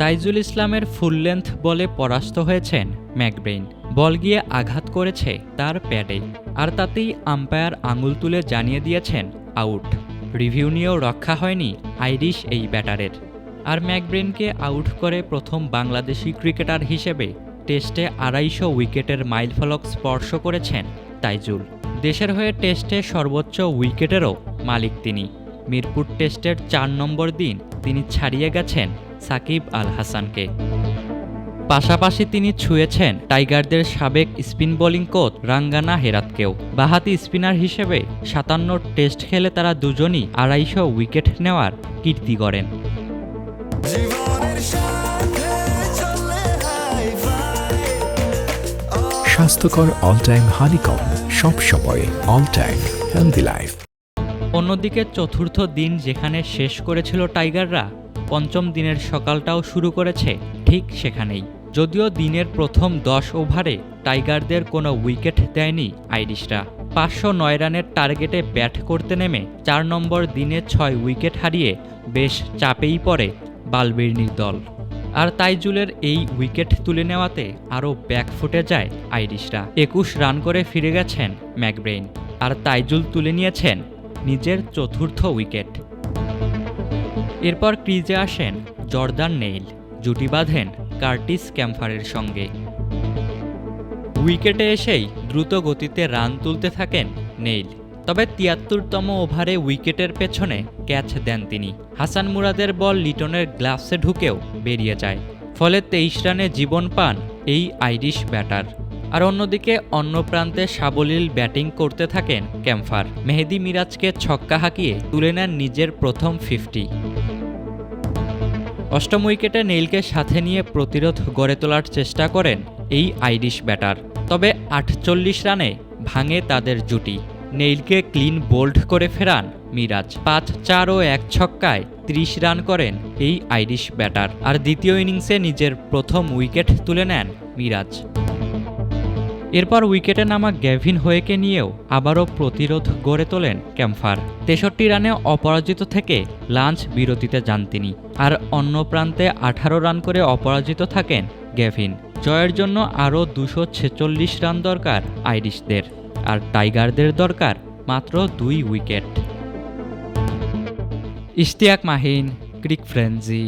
তাইজুল ইসলামের full length বলে পরাস্ত হয়েছেন ম্যাকব্রেইন। বল গিয়ে আঘাত করেছে তার প্যাডে, আর তাতেই আম্পায়ার আঙুল তুলে জানিয়ে দিয়েছেন আউট। রিভিউ নিয়েও রক্ষা হয়নি আইরিশ এই ব্যাটারের। আর ম্যাকব্রেনকে আউট করে প্রথম বাংলাদেশি ক্রিকেটার হিসেবে টেস্টে আড়াইশো উইকেটের মাইলফলক স্পর্শ করেছেন তাইজুল। দেশের হয়ে টেস্টে সর্বোচ্চ উইকেটেরও মালিক তিনি। মিরপুর টেস্টের চার নম্বর দিন তিনি ছাড়িয়ে গেছেন সাকিব আল হাসানকে। পাশাপাশি তিনি ছুঁয়েছেন টাইগারদের সাবেক স্পিন বোলিং কোচ রাঙ্গানা হেরাতকেও। বাহাতি স্পিনার হিসেবে সাতান্ন টেস্ট খেলে তারা দুজনই আড়াইশো উইকেট নেওয়ার কীর্তি ফাই স্বাস্থ্যকর অল টাইম হানিকম সব সময় অল টাইম হেলদি লাইফ অন্যদিকে চতুর্থ দিন যেখানে শেষ করেছিল টাইগাররা, পঞ্চম দিনের সকালটাও শুরু করেছে, ঠিক সেখানেই। যদিও দিনের প্রথম দশ ওভারে টাইগারদের কোনো উইকেট দেয়নি আইরিশরা। পাঁচশো নয় রানের টার্গেটে ব্যাট করতে নেমে চার নম্বর দিনে ছয় উইকেট হারিয়ে বেশ চাপেই পড়ে বালবির্নির দল। আর তাইজুলের এই উইকেট তুলে নেওয়াতে আরও ব্যাকফুটে যায় আইরিশরা। একুশ রান করে ফিরে গেছেন ম্যাকব্রেইন। আর তাইজুল তুলে নিয়েছেন নিজের চতুর্থ উইকেট। এরপর ক্রিজে আসেন জর্দান নেইল, জুটি বাঁধেন কার্টিস ক্যাম্ফারের সঙ্গে। উইকেটে এসেই দ্রুত গতিতে রান তুলতে থাকেন নেইল, তবে তিয়াত্তরতম ওভারে উইকেটের পেছনে ক্যাচ দেন তিনি। হাসান মুরাদের বল লিটনের গ্লাভসে ঢুকেও বেরিয়ে যায়, ফলে তেইশ রানে জীবন পান এই আইরিশ ব্যাটার। আর অন্যদিকে অন্য প্রান্তে সাবলীল ব্যাটিং করতে থাকেন ক্যাম্ফার। মেহেদি মিরাজকে ছক্কা হাঁকিয়ে তুলে নেন নিজের প্রথম ফিফটি। অষ্টম উইকেটে নেইলকে সাথে নিয়ে প্রতিরোধ গড়ে তোলার চেষ্টা করেন এই আইরিশ ব্যাটার। তবে আটচল্লিশ রানে ভাঙে তাদের জুটি। নেইলকে ক্লিন বোল্ড করে ফেরান মিরাজ। পাঁচ, চার ও এক ছক্কায় ত্রিশ রান করেন এই আইরিশ ব্যাটার। আর দ্বিতীয় ইনিংসে নিজের প্রথম উইকেট তুলে নেন মিরাজ। এরপর উইকেটে নামা গ্যাভিন হোয়েকে নিয়েও আবারও প্রতিরোধ গড়ে তোলেন ক্যাম্ফার। তেষট্টি রানে অপরাজিত থেকে লাঞ্চ বিরতিতে যান তিনি, আর অন্য প্রান্তে আঠারো রান করে অপরাজিত থাকেন গ্যাভিন। জয়ের জন্য আরও দুশো ছেচল্লিশ রান দরকার আইরিশদের, আর টাইগারদের দরকার মাত্র দুই উইকেট। ইশতিয়াক মাহিন, ক্রিক ফ্রেঞ্জি